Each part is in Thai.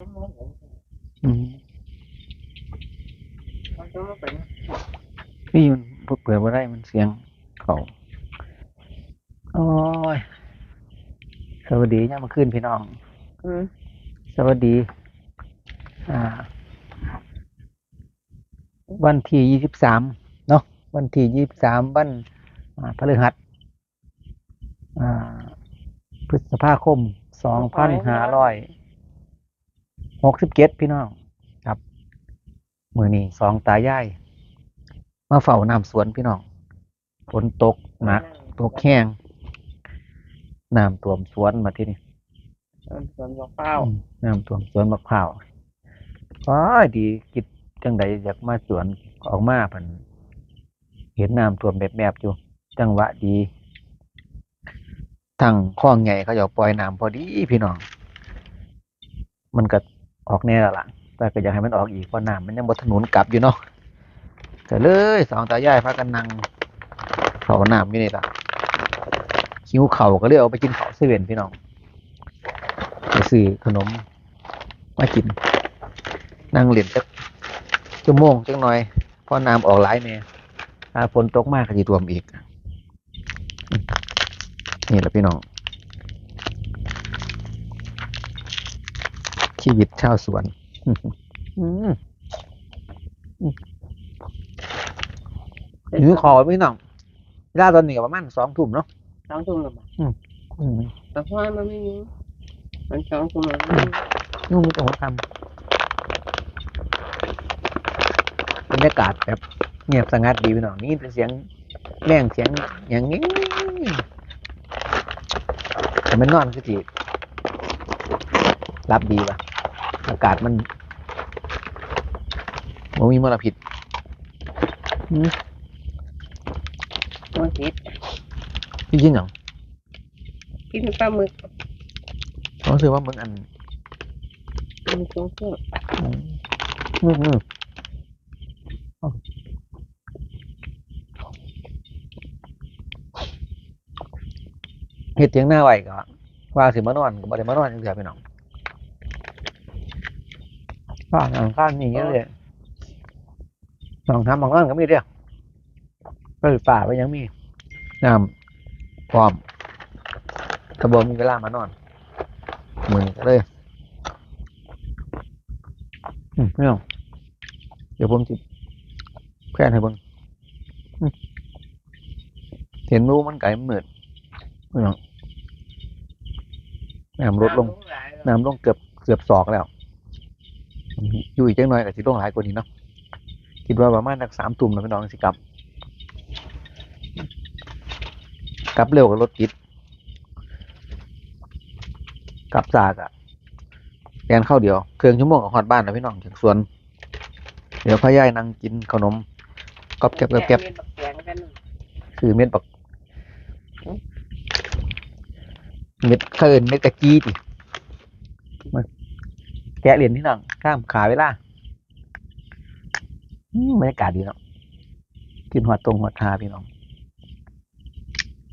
อืมมันก็ไม่เป็นนี่มันเปิดมาได้มันเสียงเขาโอ้ยสวัสดีเนี่ยามมาขึ้นพี่น้องอืมสวัสดี อ่า วันที่ยี่สิบสามเนาะวันที่ยี่สิบสามวันอ่าพฤหัสอ่าพฤษภาคมสองพันห้าร้อย หกสิบเจ็ดพี่น้องครับมือนี้สองตายายมาเฝ้าน้ำสวนพี่น้องฝนตกหนักตกแห้งน้ำท่วมสวนมาที่นี่ส่วนบอกเป้าอืมน้ำท่วมสวนมะพร้าวว้ายดีคิดจังใดอยากมาสวนออกมาพันเห็นน้ำท่วมแบบแบบๆอยู่ จังหวะดีทางคลองใหญ่เขาจะปล่อยน้ำพอดีพี่น้อง มันก็ ออกแน่ล้วล่ะแต่ก็อยากให้มันออกอีกเพราะน้ำมันยังบนถนนกลับอยู่เนาะก็เลยสองตายายพากันนั่งเขาน้ำอยู่นี่ล่ะหิวเข่าก็เลยเอาไปกินเขาเซเว่นพี่น้องไปซื้อขนมมากิน นั่งเล่นจักชั่วโมงจักหน่อยเพราะน้ำออกหลายแน่ถ้าฝนตกมากก็จะท่วมอีก นี่แหละพี่น้อง ชีวิตชาวสวนอืมหิวขอพี่น้องเวลาตอนนี้ก็ประมาณสองทุ่มเนาะสองทุ่มหรือเปล่าอืมแต่พ่อมันไม่มีมันสองทุ่มแล้วนู่นมีแต่หัวคำบรรยากาศแบบเงียบสงัดดีพี่น้องนี่แต่เสียงแรงเสียงอย่างนี้แต่มันนอนก็จีรับดีป่ะ อากาศมันมันมีมลพิษอืมตัวติดจริงๆเหรอกินปลาหมึกผมรู้สึกว่ามันอันมันตรงเครื่องอืมอืมอืมอ๋อเฮ็ดเตียงหน้าไหวก็ว่าสิมานอนก็บ่ได้มานอนจังซี่พี่น้อง บ้านอันข้างนี่เยอะเลยสองทำบางร้านก็มีเด้อก็อยู่ป่าก็ยังมีน้ำพร้อมกระบอกมีเวลามานอนมือนี้ก็เลยอืมพี่น้องเดี๋ยวผมจิแพร่ให้เบิ่งอืมเห็นรูมันไก่มันมืดพี่น้องน้ำลดลง น้ำลงเกือบเกือบศอกแล้ว อยู่อีกจังหน่อยก็สิลงหลายกว่านี้เนาะคิดว่าประมาณสักสามตุ่มแล้วพี่น้องสิกลับ กลับเร็วกับรถติดกลับจากอะแกนเข้าเดียวเครื่องชั่วโมงกับฮอดบ้านแล้วพี่น้องจากสวน เดี๋ยวพ่อย่ายนั่งกินขนมกอบแก็บกอบแก็บเรียนบักแกงกันคือเม็ดบักเม็ดเคินเม็ดกะจี้ดิมา แกะเหรียญที่หนังข้ามขาเวลาอืมบรรยากาศดีเนาะกินหัวตรงหัวทาพี่น้อง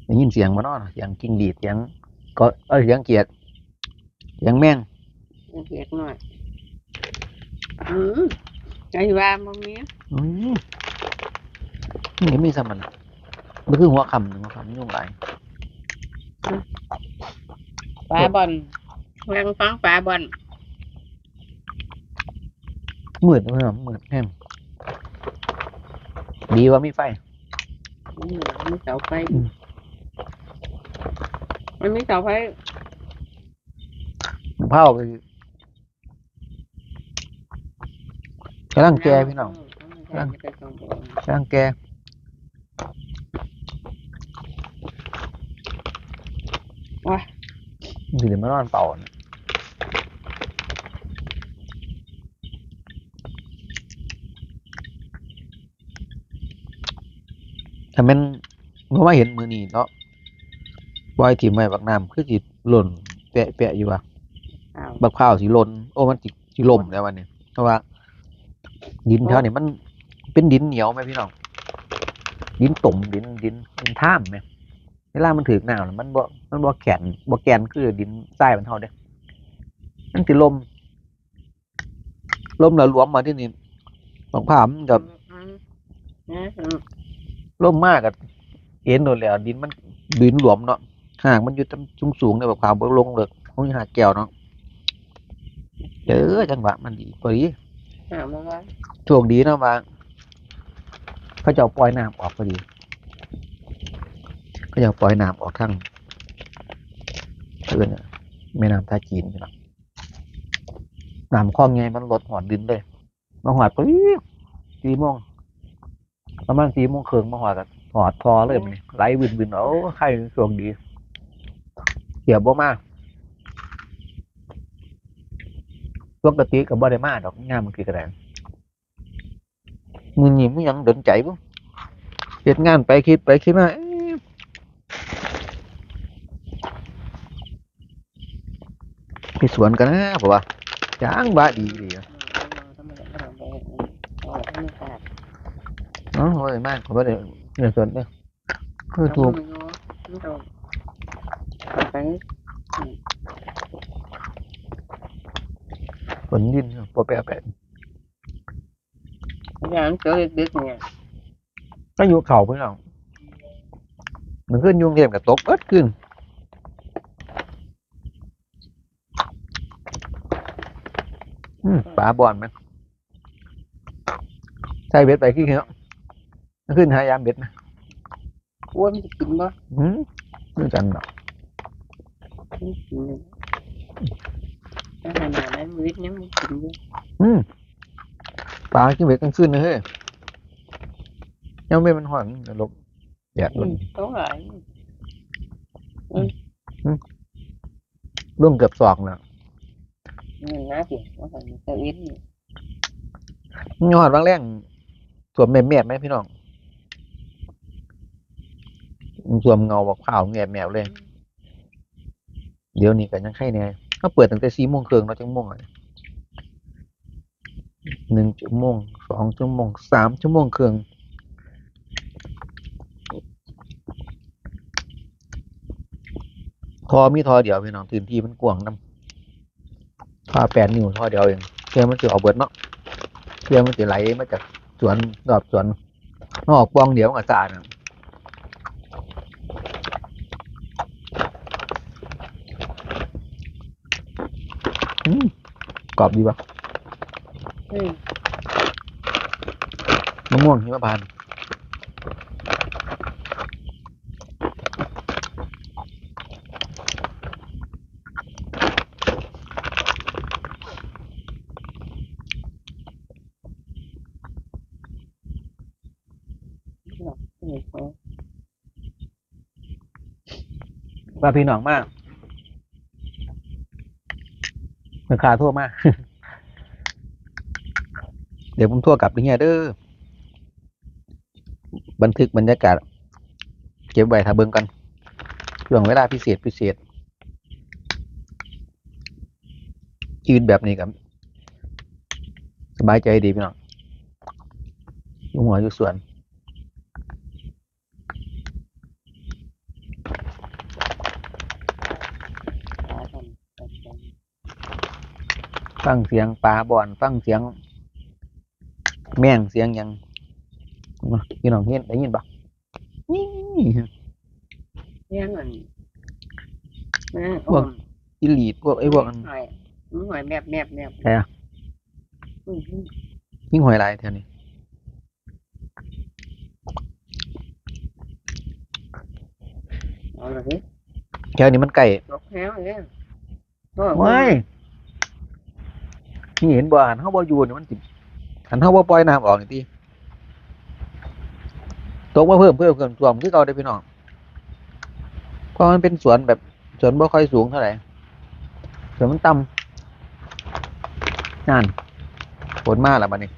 ได้ยินเสียงมาเนาะเสียงกิ้งดีดเสียงก็เออเสียงเกียดเสียงแม่งเห็ดหน่อยอืมไอ้ว่ามึงเนี้ยอืมนี่มีสมันมันคือหัวคำหนึ่งหัวคำยุ่งไรปลาบอลแรงฟังปลาบอล มืดไม่หรอมืดแห้งดีว่ามีไฟอืมมีเสาไฟอืมมันมีเสาไฟเผาไปกำลังแกพี่น้องร่างจะต้องบอกกำลังแกมันสิเดี๋ยวมานอนเป่าน่ะ ถ้าแมันเพราะว่าเห็นมือนี่เนาะบอยทีมไว้บักน้ำคือสิหล่นแปะแปะอยู่ว่ะอ้าวบักพร้าวสีลนโอ้มันสิสิล่มแล้ววันนี้เพราะว่า ดินแถวนี้มันเป็นดินเหนียวไหมพี่น้อง ดินตุ่มดินดินดินท่ามไหมเวลามันถือหนาวน่ะมันบ่มันบ่แข็งบ่แกนคือดินทรายมันเท่าเด้มันสิลมลมแล้วหลวมมาที่นี่บางผามนกับอืมอืมอืม ลมมากกับเอ็นโดนแล้ว ดินมันดินหลวมเนาะหากมันอยู่ตั้งสูงสูงๆในแบบขาวบ่ลงเลิกคงหาแก้วเนาะเด้อจังหวะมันดีพอดีหามาว่าโชคดีนะว่าเขาจะเอาปล่อยน้ำออกพอดีเขาจะเอาปล่อยน้ำออกทางเอื่นน่ะแม่น้ำท่าจีนพี่น้องน้ำคลองไงมันลดหอดดินเลยมาหอดปุ๊บสี่โมง ประมาณสี่โมงครึ่งมาหอดกันหอดพอเลยมันไหลวินวินโอ้ใครโชคดีเสียบ่มากปกติกับบ่ได้มาดอกงามมันคือกระแดงมึง nhìn mới nhận định chạy bố Việt Nam ไปคิดไปคิดมาไปสวนกันนะผมว่าจ้างบ้าดีดีอะ ทำไมไม่ทำไปเอาไว้ให้มันขาด เนาะโอ้ยมากผมว่าเดี๋ยวเดี๋ยวสวนเนี่ยคือถูกเอาไม่รู้ไม่ต้องไปฝนดินปอแปะแปะอย่างเจอดึกๆเนี่ยก็อยู่เขาเพื่อนเรามันขึ้นยุงเทียมกับตกเอิดขึ้นอืมปลาบอลไหมใส่เบ็ดไปขี้เหรอมัน ขึ้นหายามเบ็ดนะอ้วนจะกินบ่อืมนี่กันเนาะไม่กินเลยถ้าขนาดนั้นวิทย์ยังไม่กินเลยอืมปลากินเบ็ดกลางคืนนะเฮ้ยยังไม่มันหอนนรกแดดอืมันมต้องหลายร่วงเกือบสองแล้วหนึ่งนะสิว่าแต่แต่วิทย์นี่มีหอดบางแรงสวมแม่แม่ไหมพี่น้อง สวมเงาบอกขาวแง่แมวเลย เดี๋ยวนี้ก็ยังไข่แน่เขาเปิดตั้งแต่สี่โมงครึ่งเนาะจังโมงอะหนึ่งชั่วโมงสองชั่วโมงสามชั่วโมงครึ่งทอมีทอเดียวพี่น้องพื้นที่มันกว้างน้ำทอแปดนิ้วทอเดียวเองเพื่อมันจะออกเบิดเนาะเพื่อมันจะไหลมาจากสวนรอบสวนนอกปองเดียวกับสาดอะอืม กรอบดีปะอืมมะม่วงหิมพานต์อืมเอาว่าพี่น้องมาก ราคาทั่วมาก เดี๋ยวผมทั่วกลับไปเฮียเด้อบันทึกบรรยากาศ เก็บไว้ถ้าเบิงกันช่วงเวลาพิเศษพิเศษชีวิตแบบนี้กับ สบายใจดีพี่น้องอยู่หัวอยู่สวน หาทำทำทำ ฟังเสียงปลาบ่อน ฟังเสียง แม่งเสียงหยังพี่น้องเห็นได้ยินปะนี่เนี่ยมันนะพวกอิลีดพวกไอ้พวกอันหอยมันหอยแมบแมบแมบใช่อะอืมอืมยิ่งหอยลายแถวนี้เอาละสิแถวนี้มันไก่ตกแล้วเนี่ยโอ้ไม่ นี่เห็นบ่หันเฮาบ่อยู่นี่มันสิหันเฮาบ่ปล่อยน้ำออกนี่ติตกมาเพิ่มเพิ่มเพิ่มท่วมคือเก่าเด้อพี่น้องเพราะมันเป็นสวนแบบสวนบ่ค่อยสูงเท่าไหร่สวนมันต่ำนั่นฝนมาแล้วบัดนี้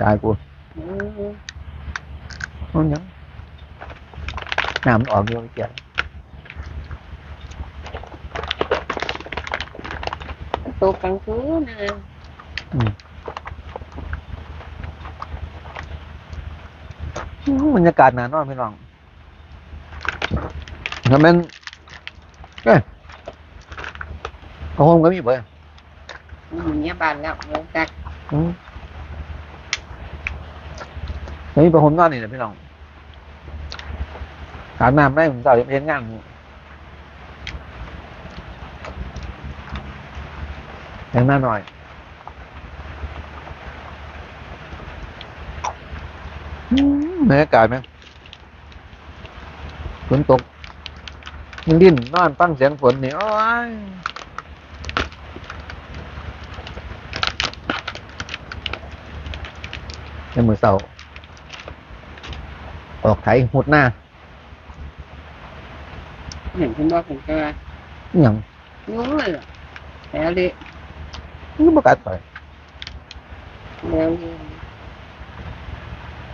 ตายกูอืมมันยังน้ำมันออกเยอะไปเกียต กกลางคืนนะบรรยากาศหนานอนพี่น้องทำเป็นเอ้ยกระโฮมก็มีเบ่อืมเนี่ยบานแล้วเดี๋ยวจักอืมแล้วนี่ประผมนอนนี่นะพี่น้องอาบน้ำได้ผมสาวจะไปเห็นงาน เห็นหน้าหน่อยอืมบรรยากาศไหมฝนตกยังดิ้นนอนฟังเสียงฝนนี่โอ้ยในมือเสาออกไถหุดหน้าเห็นคุณบอกผมก็ว่าอหย่างงงเลยอะแล้วเลย นี่ประกาศไปแล้วเลย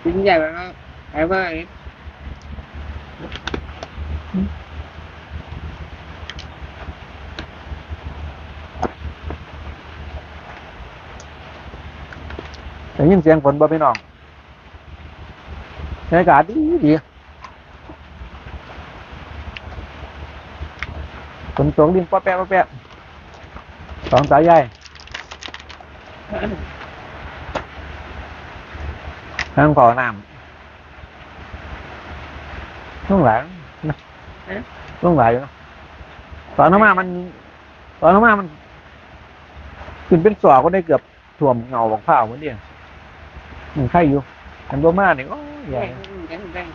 ยิ้มใหญ่ไปว่าไอ้ว่าไอ้ได้ยินเสียงฝนบ่พี่น้องบรรยากาศดีดีฝนตกดินป๊อแปะป๊อแปะสองสายใหญ่ ทางขอน้ำช่วงหลังนะช่วงหลังอยู่นะตอนน้ำมามัน ตอนน้ำมามันขึ้นเป็นสวก็ได้เกือบท่วมเงาของผ้าวันเดียวมันไข่อยู่มันบ่มาเนี่ยโอ้ยใหญ่แบ่งแบ่ง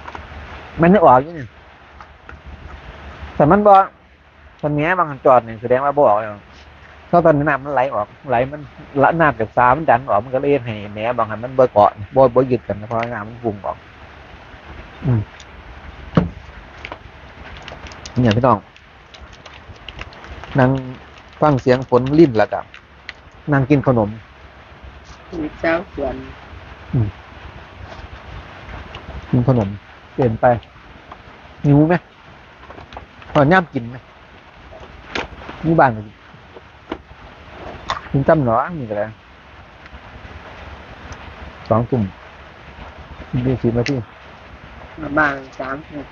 มันนึกออกอยู่นี่แต่มันบ่ตอนนี้บางคันจอดเนี่ยแสดงว่าบ่ออกแล้ว เพราะตอนนี้น้ำมันไหลออกไหลมันละน้ำจากสามันดันออกมันก็เลยเฮ็ดให้แหนบางคันมันบ่เกาะบ่บ่ยึดกันนะเพราะน้ำมันพุ่งออกอืมเนี่ยพี่น้องนั่งฟังเสียงฝนลิ่นแล้วกับนั่งกินขนมมีเจ้าส่วนกินขนมเปลี่ยนไปหิวไหมตอนย่ำกินไหมนี่บ้านก็กิน จำหนอมีกันแล้วสองกลุ่มดีสิบนาทีมาบางสามหก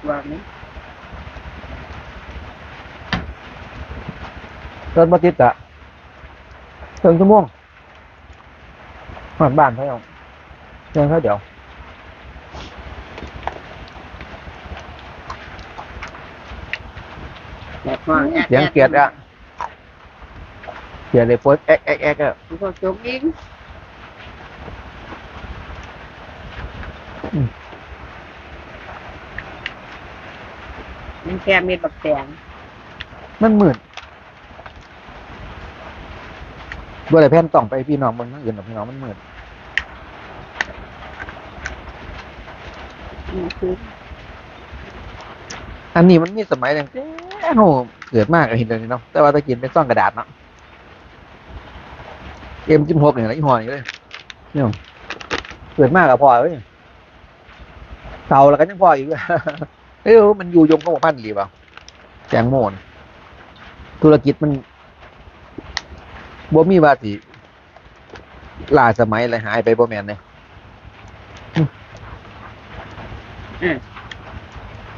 วันนี้เดินมาติดอะเติมชั่วโมงหอดบ้านเท่าไหร่เพียงแค่เดียวแบบมองแอดเสียงเกียดอะเกียดเลยโพสแอ๊กแอ๊กแอ๊กอะพวกจบยิงมันแค่มีบักแตงมันมืดบ่ได้แพนต้องไปพี่น้องเบิ่งทางอื่นหรอกพี่น้องมันมืดมันคืออันนี้มันมีสมัยตั้งแต่โหเกิดมากเห็นเลยเนาะแต่ว่าตะกินเป็นซ่องกระดาษเนาะ เอ็มจิ้มหกเนี่ยนะอีหอนี่เลยเนี่ยเกิดมากกับพ่อเว้ยเต่าแล้วก็ยังพ่ออีกเว้ยเอ้ยมันอยู่ยงกับหมู่บ้านหรือเปล่าแจงโมนธุรกิจมันบ่มีว่าสิล่าสมัยอะไรหายไปบ่แม่นเลย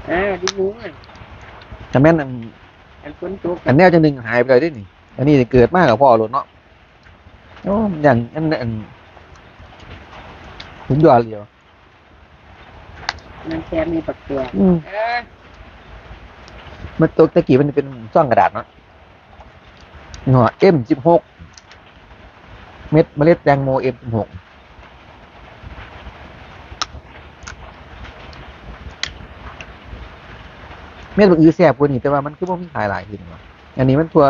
เออดีรู้เลยแต่แม่นอันอันคนตกอันแนวจังหนึ่งหายไปเลยเด้นี่อันนี้เกิดมากกับพ่อหลุดเนาะ โอ้อย่างอันอันถึงยอดเดียวมันแค่มีบักแตงอืมเออมันตัวตะกี้มันเป็นซ่องกระดาษเนาะหัวเอ็มสิบหกเม็ดเมล็ดแตงโมเอ็มสิบหกเม็ดบักอือแสบกว่านี่แต่ว่ามันคือว่ามีขายหลายทีเนาะอันนี้มันตัว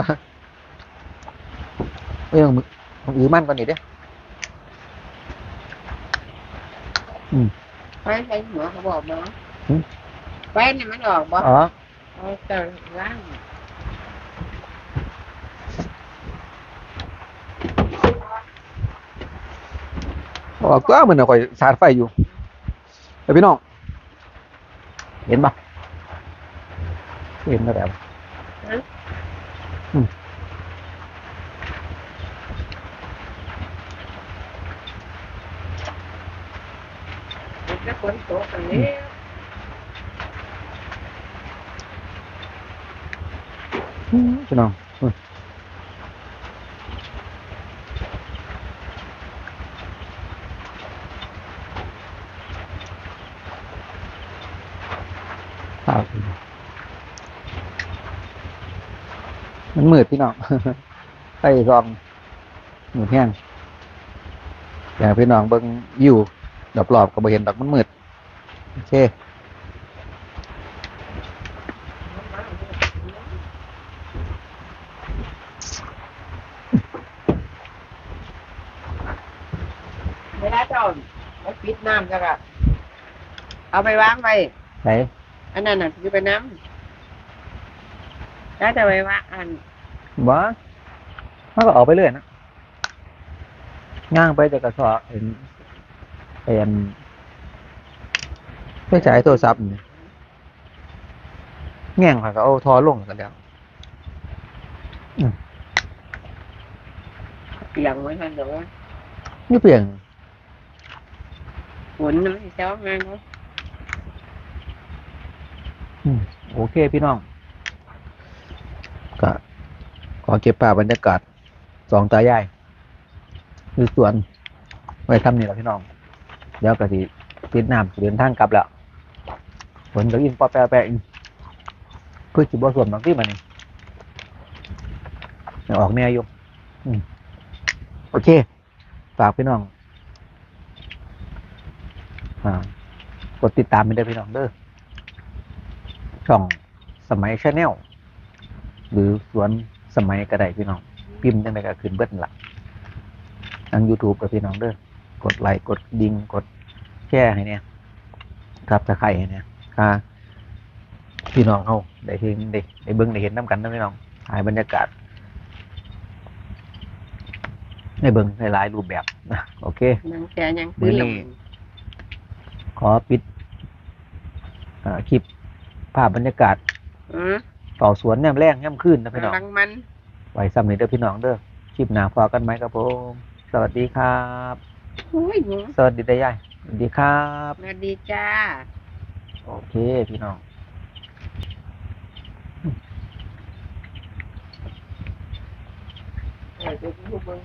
เอ้ยบัก บักอือมันกว่านี้เด้ไปใส่หัวเขาบอกมาหืมไปนี่มันออกบ่อ๋อเอาแต่ล่างออกก็มันคอยสาดไฟอยู่แต่พี่น้อง เห็นปะเห็นแล้วมันจ ฝนตกกันแล้วพี่น้องมันมืดพี่น้องไปซองมืดแห้งอยากพี่น้องเบิ้งอยู่ รอบๆก็บ่เห็นดอกมันมืดโอเคเวลาเจ้าเอาปิดน้ำจ้ะก็เอาไปวางไว้ไหนอันนั้นน่ะคือไปน้ำแล้วจะไปวางอันบ่มันก็ออกไปเรื่อยนะย่างไปแต่กระสอบเห็น เป็นไปจ่ายโทรศัพท์นี่แง่งเขาก็เอาทอลงกันแล้วเปียงไว้ทันเดี๋ยวว่านี่เปลี่ยนฝนมันสิเจ้างานเขาอืมโอเคพี่น้อง ก็ขอเก็บภาพบรรยากาศสองตายายคือสวนไว้ทำนี่แหละพี่น้อง เดี๋ยวก็สิปิดน้ำเดินทางกลับแล้วฝนก็ยินปอแปะแปะอีกคือสิบ่ส่วมบางที่มันนี่ออกแน่อยู่อืมโอเค ฝากพี่น้องอกดติดตามไปด้พี่น้องเด้อช่องสมัยชาแนลหรือสวนสมัยก็ไดพี่น้อง พิมพ์จังไดก็ขึ้นเบิ้ลละทาง YouTube กับพี่น้องเด้อ กดไลค์กดดิ่งกดแชร์ให้เนี่ยครับตะไคร้ให้เนี่ยค่ะพี่น้องเฮาได้เห็นได้ได้เบิ่งได้เห็นน้ำกันนะพี่น้องถ่ายบรรยากาศได้เบิ่งหลายๆรูปแบบนะโอเคยังแกยังพื้นลงขอปิดเอ่อคลิปภาพบรรยากาศอือต่อสวนย่ำแรงย่ำขึ้นนะพี่น้องลังมันไว้ซ้ำนี้เด้อพี่น้องเด้อคลิปหน้าพอกันไหมครับผม สวัสดีครับ อุ้ยหนูสวัสดีได้ยายสวัสดีครับ สวัสดีจ้า โอเค พี่น้องเออเดี๋ยวดูเบิ่ง